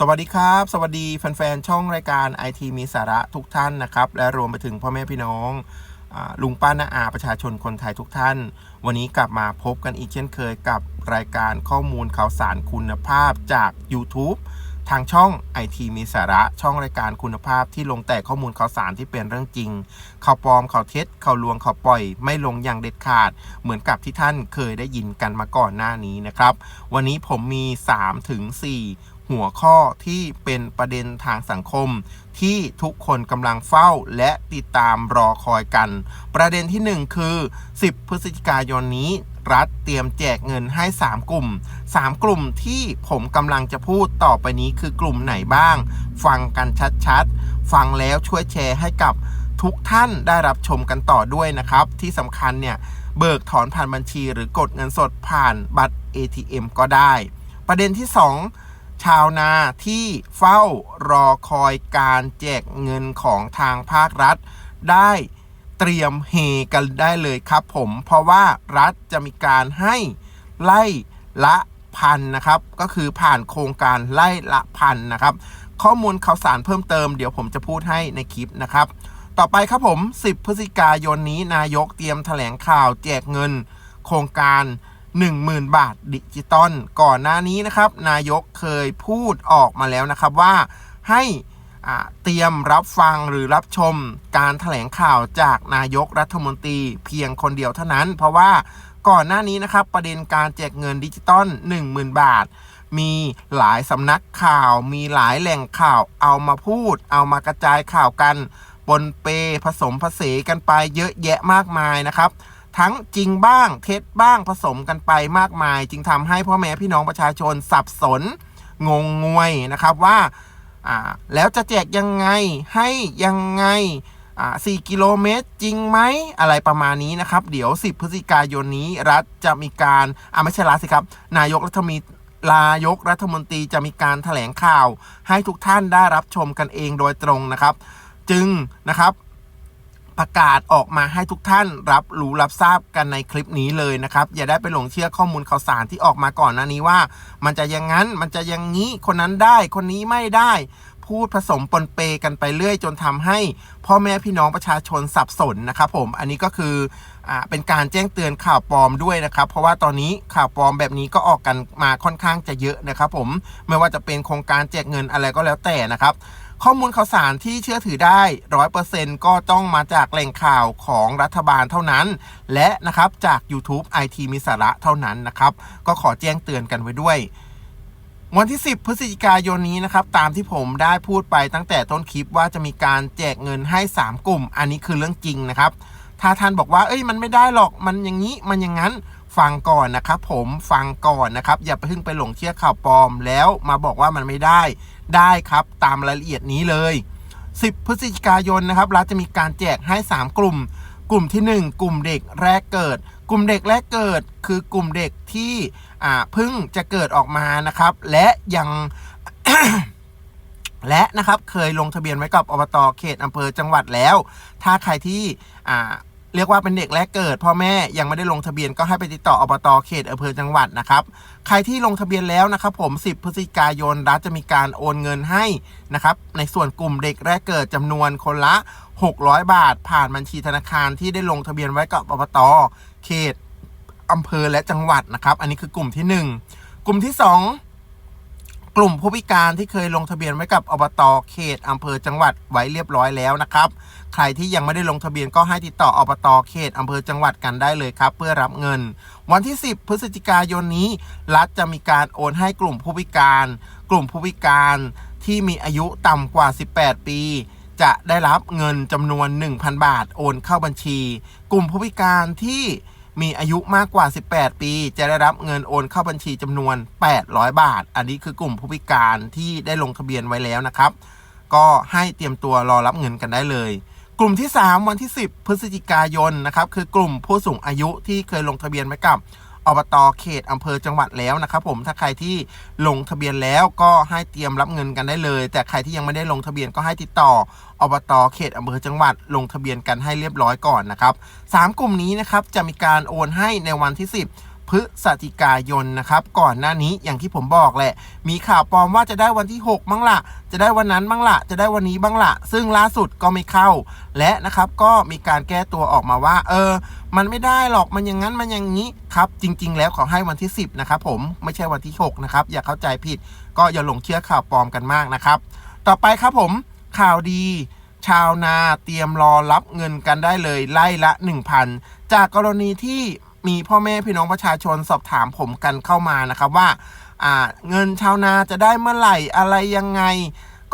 สวัสดีครับ สวัสดีแฟนๆช่องรายการไอทีมีสาระทุกท่านนะครับ และรวมไปถึงพ่อแม่พี่น้องอลุงป้าน้าอาประชาชนคนไทยทุกท่าน วันนี้กลับมาพบกันอีกเช่นเคยกับรายการข้อมูลข่าวสารคุณภาพจาก YouTube ทางช่อง IT มีสาระช่องรายการคุณภาพที่ลงแต่ข้อมูลข่าวสารที่เป็นเรื่องจริง ข่าวปลอมข่าวเท็จข่าวลวงข่าวปล่อย ไม่ลงอย่างเด็ดขาด เหมือนกับที่ท่านเคยได้ยินกันมาก่อนหน้านี้นะครับ วันนี้ผมมี3ถึง4หัวข้อที่เป็นประเด็นทางสังคม ที่ทุกคนกำลังเฝ้าและติดตามรอคอยกัน ประเด็นที่ 1 คือ 10 พฤศจิกายนนี้ รัฐเตรียมแจกเงินให้ 3 กลุ่ม 3 กลุ่มที่ผมกำลังจะพูดต่อไปนี้คือกลุ่มไหนบ้าง ฟังกันชัดๆ ฟังแล้วช่วยแชร์ให้กับทุกท่านได้รับชมกันต่อด้วยนะครับ ที่สำคัญเนี่ย เบิกถอนผ่านบัญชีหรือกดเงินสดผ่านบัตร ATM ก็ได้ ประเด็นที่ 2 ชาวนาที่เฝ้ารอคอยการแจกเงินของทางภาครัฐ ได้ เตรียมเฮกันได้เลยครับผม เพราะว่ารัฐจะมีการให้ไล่ละพันนะครับ ก็คือผ่านโครงการไล่ละพันนะครับ ข้อมูลข่าวสารเพิ่มเติมเดี๋ยวผมจะพูดให้ในคลิปนะครับ ต่อไปครับผม 10 พฤศจิกายนนี้นายกเตรียมแถลงข่าวแจกเงิน โครงการ 10,000 บาทดิจิตอลก่อนหน้านี้นะครับ นายกเคยพูดออกมาแล้วนะครับว่าให้ เตรียมรับฟังหรือรับชมการแถลงข่าวจากนายกรัฐมนตรีเพียงคนเดียวเท่านั้น เพราะว่าก่อนหน้านี้นะครับประเด็นการแจกเงินดิจิตอล10,000 บาท มีหลายสำนักข่าว มีหลายแหล่งข่าวเอามาพูด เอามากระจายข่าวกันปนเปผสมผสานกันไปเยอะแยะมากมายนะครับ ทั้งจริงบ้างเท็จบ้างผสมกันไปมากมาย จึงทำให้พ่อแม่พี่น้องประชาชนสับสน งงงวยนะครับว่า อ่าแล้วจะแจกยังไงให้ยังไงอ่า4กิโลเมตรจริงไหมอะไรประมาณนี้นะครับ เดี๋ยว 10 พฤศจิกายนนี้รัฐจะมีการอ่าไม่ใช่รัฐสิครับ นายกรัฐมนตรีนายกรัฐมนตรีจะมีการแถลงข่าว ให้ทุกท่านได้รับชมกันเองโดยตรงนะครับ จึงนะครับ ประกาศออกมาให้ทุกท่านรับรู้รับทราบกันในคลิปนี้เลยนะครับ อย่าได้ไปหลงเชื่อข้อมูลข่าวสารที่ออกมาก่อนหน้านี้ว่า มันจะอย่างนั้นมันจะอย่างนี้คนนั้นได้คนนี้ไม่ได้ พูดผสมปนเปกันไปเรื่อยจนทำให้ พ่อแม่พี่น้องประชาชนสับสนนะครับผมอันนี้ก็คืออ่าเป็นการแจ้งเตือนข่าวปลอมด้วยนะครับ เพราะว่าตอนนี้ข่าวปลอมแบบนี้ก็ออกกันมาค่อนข้างจะเยอะนะครับ ผมไม่ว่าจะเป็นโครงการแจกเงินอะไรก็แล้วแต่นะครับ ข้อมูลข่าวสารที่เชื่อถือได้ร้อยเปอร์เซ็นต์ก็ต้องมาจากแหล่งข่าวของรัฐบาลเท่านั้น และนะครับจาก YouTube IT มีสาระเท่านั้นนะครับ ก็ขอแจ้งเตือนกันไว้ด้วย วันที่ 10 พฤศจิกายนนี้นะครับ ตามที่ผมได้พูดไปตั้งแต่ต้นคลิปว่าจะมีการแจกเงินให้ 3 กลุ่ม อันนี้คือเรื่องจริงนะครับ ถ้าท่านบอกว่า เอ้ยมันไม่ได้หรอกมันอย่างนี้มันอย่างนั้น ฟังก่อนนะครับผมฟังก่อนนะครับ อย่าไปเพิ่งไปหลงเชื่อข่าวปลอม แล้วมาบอกว่ามันไม่ได้ได้ครับตามรายละเอียดนี้เลย 10 พฤศจิกายนนะครับรัฐจะมีการแจกให้ 3 กลุ่ม กลุ่มที่ 1 กลุ่มเด็กแรกเกิด กลุ่มเด็กแรกเกิด คือกลุ่มเด็กที่เพิ่งจะเกิดออกมานะครับ และยังและนะครับเคยลงทะเบียนไว้กับอบตเขตอำเภอจังหวัดแล้ว ถ้าใครที่ เรียกว่าเป็นเด็กแรกเกิด พ่อแม่ยังไม่ได้ลงทะเบียนก็ให้ไปติดต่ออบตเขตอำเภอจังหวัดนะครับใครที่ลงทะเบียนแล้วนะครับผม 10 พฤศจิกายนรัฐจะมีการโอนเงินให้นะครับในส่วนกลุ่มเด็กแรกเกิดจำนวนคนละ 600 บาท ผ่านบัญชีธนาคารที่ได้ลงทะเบียนไว้กับอบตเขตอำเภอและจังหวัดนะครับ อันนี้คือกลุ่มที่หนึ่งกลุ่มที่สอง กลุ่มผู้พิการที่เคยลงทะเบียนไว้กับอบตเขตอำเภอจังหวัดไว้เรียบร้อยแล้วนะครับ ใครที่ยังไม่ได้ลงทะเบียนก็ให้ติดต่ออบตเขตอำเภอจังหวัดกันได้เลยครับ เพื่อรับเงิน วันที่ 10 พฤศจิกายนนี้ รัฐจะมีการโอนให้กลุ่มผู้พิการ กลุ่มผู้พิการที่มีอายุต่ำกว่า 18 ปีจะได้รับเงินจำนวน 1,000 บาท โอนเข้าบัญชี กลุ่มผู้พิการที่ มีอายุมากกว่า 18 ปี จะได้รับเงินโอนเข้าบัญชีจำนวน 800 บาท อันนี้คือกลุ่มผู้พิการที่ได้ลงทะเบียนไว้แล้วนะครับ ก็ให้เตรียมตัวรอรับเงินกันได้เลย กลุ่มที่ 3 วันที่ 10 พฤศจิกายนนะครับคือกลุ่มผู้สูงอายุที่เคยลงทะเบียนไว้กับ อบตเขตอำเภอจังหวัดแล้วนะครับผมถ้าใครที่ลงทะเบียนแล้วก็ให้เตรียมรับเงินกันได้เลย แต่ใครที่ยังไม่ได้ลงทะเบียนก็ให้ติดต่ออบตเขตอำเภอจังหวัดลงทะเบียนกันให้เรียบร้อยก่อนนะครับสามกลุ่มนี้นะครับจะมีการโอนให้ในวันที่ 10 พฤศจิกายนนะครับ ก่อนหน้านี้อย่างที่ผมบอกแหละ มีข่าวปลอมว่าจะได้วันที่ 6 บ้างละจะได้วันนั้นบ้างละจะได้วันนี้บ้างละซึ่งล่าสุดก็ไม่เข้า และนะครับก็มีการแก้ตัวออกมาว่า เออ มันไม่ได้หรอกมันอย่างนั้นมันอย่างนี้ครับ จริง ๆ แล้วขอให้วันที่ 10 นะครับผมไม่ใช่วันที่ 6 นะครับ อย่าเข้าใจผิด ก็อย่าหลงเชื่อข่าวปลอมกันมากนะครับ ต่อไปครับผมข่าวดีชาวนาเตรียมรอรับเงินกันได้เลยไล่ละ 1,000 จากกรณีที่ มีพ่อแม่พี่น้องประชาชนสอบถามผมกันเข้ามานะครับว่าเงินชาวนาจะได้เมื่อไหร่อะไรยังไง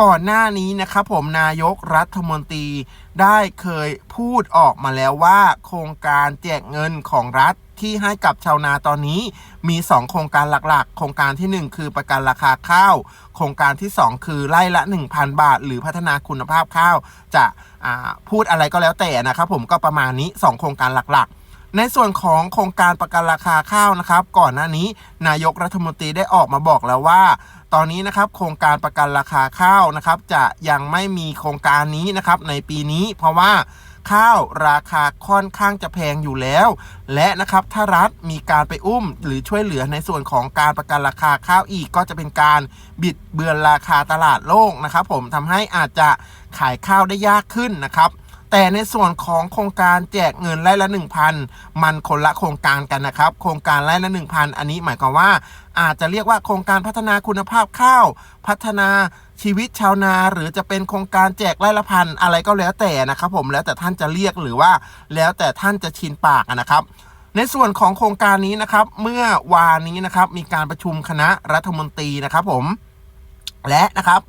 ก่อนหน้านี้นะครับผมนายกรัฐมนตรีได้เคยพูดออกมาแล้วว่า โครงการแจกเงินของรัฐที่ให้กับชาวนาตอนนี้มี 2 โครงการหลักๆ โครงการทีหนึ่1 คือประกันราคาข้าว โครงการที่ 2 คือไล่ละ 1,000 บาท หรือพัฒนาคุณภาพข้าว จะพูดอะไรก็แล้วแต่นะครับผมก็ประมาณนี้ 2 โครงการหลักๆ ในส่วนของโครงการประกันราคาข้าวนะครับ ก่อนหน้านี้นายกรัฐมนตรีได้ออกมาบอกแล้วว่า ตอนนี้นะครับโครงการประกันราคาข้าวนะครับ จะยังไม่มีโครงการนี้นะครับในปีนี้ เพราะว่าข้าวราคาค่อนข้างจะแพงอยู่แล้ว และนะครับถ้ารัฐมีการไปอุ้ม หรือช่วยเหลือในส่วนของการประกันราคาข้าวอีกก็จะเป็นการบิดเบือนราคาตลาดโลกนะครับ ผมทำให้อาจจะขายข้าวได้ยากขึ้นนะครับ แต่ในส่วนของโครงการแจกเงินไร่ละ 1,000 มันคนละโครงการกันนะครับ โครงการไร่ละ 1,000 อันนี้หมายความว่าอาจจะเรียกว่าโครงการพัฒนาคุณภาพข้าว พัฒนาชีวิตชาวนา หรือจะเป็นโครงการแจกไร่ละพันอะไรก็แล้วแต่นะครับผมแล้วแต่ท่านจะเรียกหรือว่า แล้วแต่ท่านจะชินปากนะครับในส่วนของโครงการนี้นะครับ เมื่อวานนี้นะครับมีการประชุมคณะรัฐมนตรีนะครับผม และนะครับ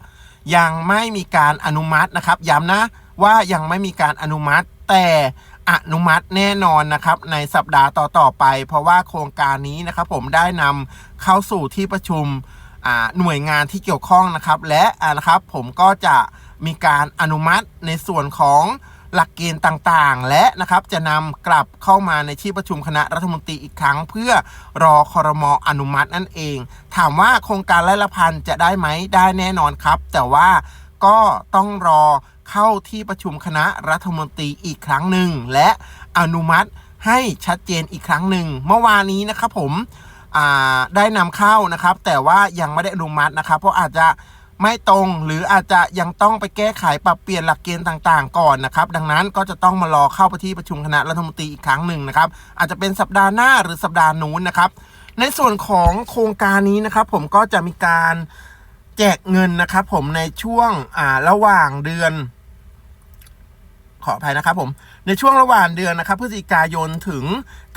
ยังไม่มีการอนุมัตินะครับย้ำนะ ว่ายังไม่มีการอนุมัติแต่อนุมัติแน่นอนนะครับในสัปดาห์ต่อๆไป เพราะว่าโครงการนี้นะครับผมได้นำเข้าสู่ที่ประชุมหน่วยงานที่เกี่ยวข้องนะครับ และนะครับผมก็จะมีการอนุมัติในส่วนของหลักเกณฑ์ต่างๆ และนะครับจะนำกลับเข้ามาในที่ประชุมคณะรัฐมนตรีอีกครั้ง เพื่อรอคอรมออนุมัตินั่นเอง ถามว่าโครงการไร่ละพันจะได้ไหมได้แน่นอนครับ แต่ว่าก็ต้องรอ เข้าที่ประชุมคณะรัฐมนตรีอีกครั้งหนึ่งและอนุมัติให้ชัดเจนอีกครั้งหนึ่งเมื่อวานนี้นะครับผมได้นำเข้านะครับ แต่ว่ายังไม่ได้อนุมัตินะครับ เพราะอาจจะไม่ตรงหรืออาจจะยังต้องไปแก้ไขปรับเปลี่ยนหลักเกณฑ์ต่าง ๆ ก่อนนะครับ ดังนั้นก็จะต้องมารอเข้าไปที่ประชุมคณะรัฐมนตรีอีกครั้งหนึ่งนะครับ อาจจะเป็นสัปดาห์หน้าหรือสัปดาห์นู้นนะครับ ในส่วนของโครงการนี้นะครับ ผมก็จะมีการแจกเงินนะครับ ผมในช่วงระหว่างเดือน ออภัยนะครับผม ในช่วงระหว่างเดือนนะครับพฤศจิกายนถึง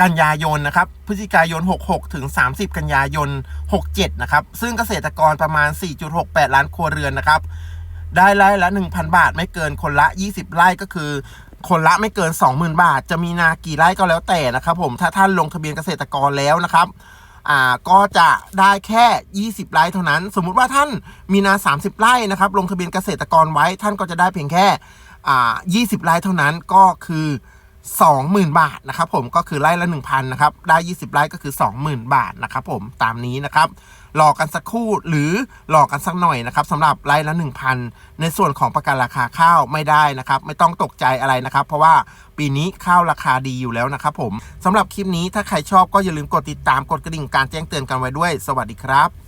กันยายนนะครับพฤศจิกายน 66 ถึง 30 กันยายน 67 นะครับ ซึ่งเกษตรกรประมาณ 4.68 ล้านครัวเรือนนะครับ ได้ไร่ละ 1,000 บาท ไม่เกินคนละ 20 ไร่ก็คือ คนละไม่เกิน 20,000 บาท จะมีนากี่ไร่ก็แล้วแต่นะครับ ผมถ้าท่านลงทะเบียนเกษตรกรแล้วนะครับอ่าก็จะได้แค่ 20 ไร่เท่านั้น สมมุติว่าท่านมีนา 30 ไร่นะครับ ลงทะเบียนเกษตรกรไว้ ท่านก็จะได้เพียงแค่ อ่า20ไร่เท่านั้นก็คือ 20,000 บาทนะครับผมก็คือไร่ละ 1,000นะครับได้ 20ไร่ก็คือ 20,000 บาทนะครับผมตามนี้นะครับรอกันสักครู่หรือรอกันสักหน่อยนะครับสำหรับไร่ละ 1,000 ในส่วนของประกันราคาข้าวไม่ได้นะครับ ไม่ต้องตกใจอะไรนะครับ เพราะว่าปีนี้ข้าวราคาดีอยู่แล้วนะครับผมสำหรับคลิปนี้ถ้าใครชอบก็อย่าลืมกดติดตามกดกระดิ่งการแจ้งเตือนกันไว้ด้วย สวัสดีครับ